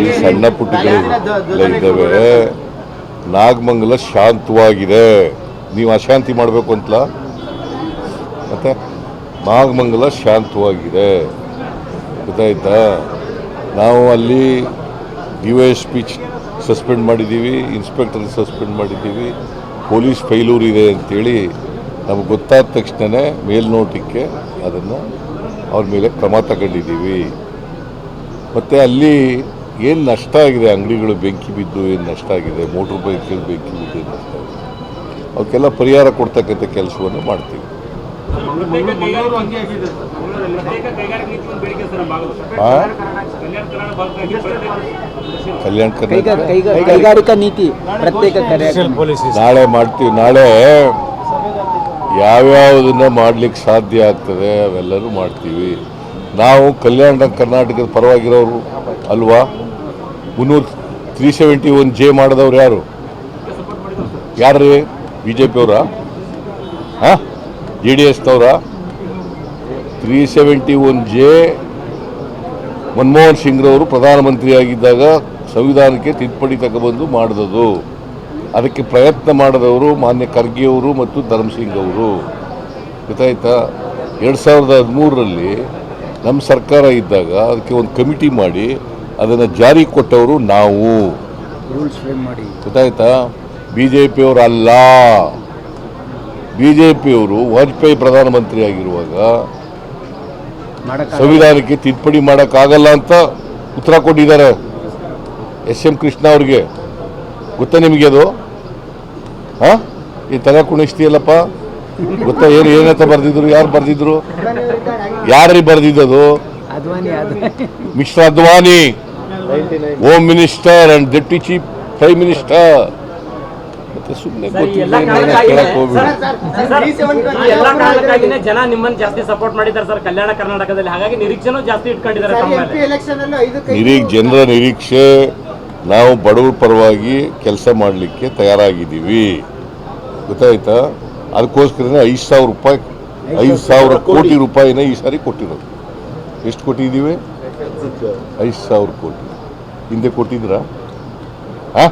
ಈ ಸಣ್ಣ ಪುಟ್ಟಗಳು ಇದ್ದಾವೆ. ನಾಗಮಂಗಲ ಶಾಂತವಾಗಿದೆ. ನೀವು ಅಶಾಂತಿ ಮಾಡಬೇಕು ಅಂತಲ ಮತ್ತೆ ನಾಗಮಂಗಲ ಶಾಂತವಾಗಿದೆ. ಗೊತ್ತಾಯ್ತಾ? ನಾವು ಅಲ್ಲಿ D Y S P suspend ಮಾಡಿದ್ದೀವಿ ಇನ್ಸ್ಪೆಕ್ಟರ್ ಸಸ್ಪೆಂಡ್ ಮಾಡಿದ್ದೀವಿ ಪೊಲೀಸ್ ಫೈಲೂರ್ ಇದೆ ಅಂತೇಳಿ ನಮ್ಗೆ ಗೊತ್ತಾದ ತಕ್ಷಣವೇ ಮೇಲ್ನೋಟಕ್ಕೆ ಅದನ್ನು ಅವ್ರ ಮೇಲೆ ಕ್ರಮ ತಗೊಂಡಿದ್ದೀವಿ. ಮತ್ತು ಅಲ್ಲಿ ಏನು ನಷ್ಟ ಆಗಿದೆ? ಅಂಗಡಿಗಳು ಬೆಂಕಿ ಬಿದ್ದು ಏನು ನಷ್ಟ ಆಗಿದೆ? ಮೋಟ್ರ್ ಬೈಕ್ಗಳು ಬೆಂಕಿ ಬಿದ್ದು ಏನು ನಷ್ಟ ಆಗಿದೆ? ಅವಕ್ಕೆಲ್ಲ ಪರಿಹಾರ ಕೊಡ್ತಕ್ಕಂಥ ಕೆಲಸವನ್ನು ಮಾಡ್ತೀವಿ? ಕಲ್ಯಾಣ ಕರ್ನಾಟಕ? ನಾಳೆ ಮಾಡ್ತೀವಿ. ನಾಳೆ ಯಾವ್ಯಾವುದನ್ನ ಮಾಡ್ಲಿಕ್ಕೆ ಸಾಧ್ಯ ಆಗ್ತದೆ ಅವೆಲ್ಲರೂ ಮಾಡ್ತೀವಿ. ನಾವು ಕಲ್ಯಾಣ ಕರ್ನಾಟಕದ ಪರವಾಗಿರೋರು ಅಲ್ವಾ? ಮುನ್ನೂರು ತ್ರೀ ಸೆವೆಂಟಿ ಒನ್ ಜೆ ಮಾಡಿದವ್ರು ಯಾರು? ಯಾರು ಬಿ ಜೆ ಪಿಯವರ ಹಾಂ? J D ಎಸ್ನವರ three seventy one J Manmohan ಸಿಂಗ್ರವರು ಪ್ರಧಾನಮಂತ್ರಿ ಆಗಿದ್ದಾಗ ಸಂವಿಧಾನಕ್ಕೆ ತಿದ್ದುಪಡಿ ತಗೊಬಂದು ಮಾಡಿದದು ಅದಕ್ಕೆ ಪ್ರಯತ್ನ ಮಾಡಿದವರು ಮಾನ್ಯ ಖರ್ಗೆಯವರು ಮತ್ತು ಧರ್ಮಸಿಂಗ್ ಅವರು. ಗೊತ್ತಾಯ್ತಾ? ಎರಡು ಸಾವಿರದ ಹದಿಮೂರರಲ್ಲಿ ನಮ್ಮ ಸರ್ಕಾರ ಇದ್ದಾಗ ಅದಕ್ಕೆ ಒಂದು ಕಮಿಟಿ ಮಾಡಿ ಅದನ್ನು ಜಾರಿ ಕೊಟ್ಟವರು ನಾವು. ರೂಲ್ಸ್ ಫ್ರೇಮ್ ಮಾಡಿ. ಗೊತ್ತಾಯ್ತಾ? ಬಿ ಜೆ ಪಿಯವರು ಅಲ್ಲ. ಬಿ ಜೆ ಪಿಯವರು ವಾಜಪೇಯಿ ಪ್ರಧಾನಮಂತ್ರಿ ಆಗಿರುವಾಗ ಸಂವಿಧಾನಕ್ಕೆ ತಿದ್ದುಪಡಿ ಮಾಡೋಕ್ಕಾಗಲ್ಲ ಅಂತ ಉತ್ತರ ಕೊಟ್ಟಿದ್ದಾರೆ ಎಸ್ ಎಂ ಕೃಷ್ಣ ಅವ್ರಿಗೆ. ಗೊತ್ತಾ ನಿಮಗೆ ಅದು? ಹಾಂ? ಈ ತಲೆ ಕುಣಿಸ್ತೀಯಲ್ಲಪ್ಪ? ಗೊತ್ತಾ ಏನು ಏನಂತ ಬರ್ದಿದ್ರು ಯಾರು ಬರ್ದಿದ್ರು? ಯಾರಿಗೆ ಬರ್ದಿದ್ದದು? Mister Advani home minister and deputy chief prime minister ಮತ್ತೆ ಸುಮ್ಮನೆ ಜನ ನಿಮ್ಮನ್ನ ಜಾಸ್ತಿ ಸಪೋರ್ಟ್ ಮಾಡಿದ್ದಾರೆ ಸರ್ ಕಲ್ಯಾಣ ಕರ್ನಾಟಕದಲ್ಲಿ. ಹಾಗಾಗಿ ನಿರೀಕ್ಷೆನೂ ಜಾಸ್ತಿ ಇಟ್ಕೊಂಡಿದ್ದಾರೆ ನಿರೀಕ್ಷೆ ಜನರ ನಿರೀಕ್ಷೆ. ನಾವು ಬಡವ್ರ ಪರವಾಗಿ ಕೆಲಸ ಮಾಡಲಿಕ್ಕೆ ತಯಾರಾಗಿದ್ದೀವಿ. ಗೊತ್ತಾಯ್ತಾ? ಅದಕ್ಕೋಸ್ಕರನೇ ಐದು ಸಾವಿರ ರೂಪಾಯಿ, ಐದು ಸಾವಿರ ಕೋಟಿ ರೂಪಾಯಿನ ಈ ಸಾರಿ ಕೊಟ್ಟಿರೋದು. ಎಷ್ಟು ಕೊಟ್ಟಿದ್ದೀವಿ ಐದು ಸಾವಿರ ಕೋಟಿ. ಹಿಂದೆ ಕೊಟ್ಟಿದ್ರಾ ಹಾಂ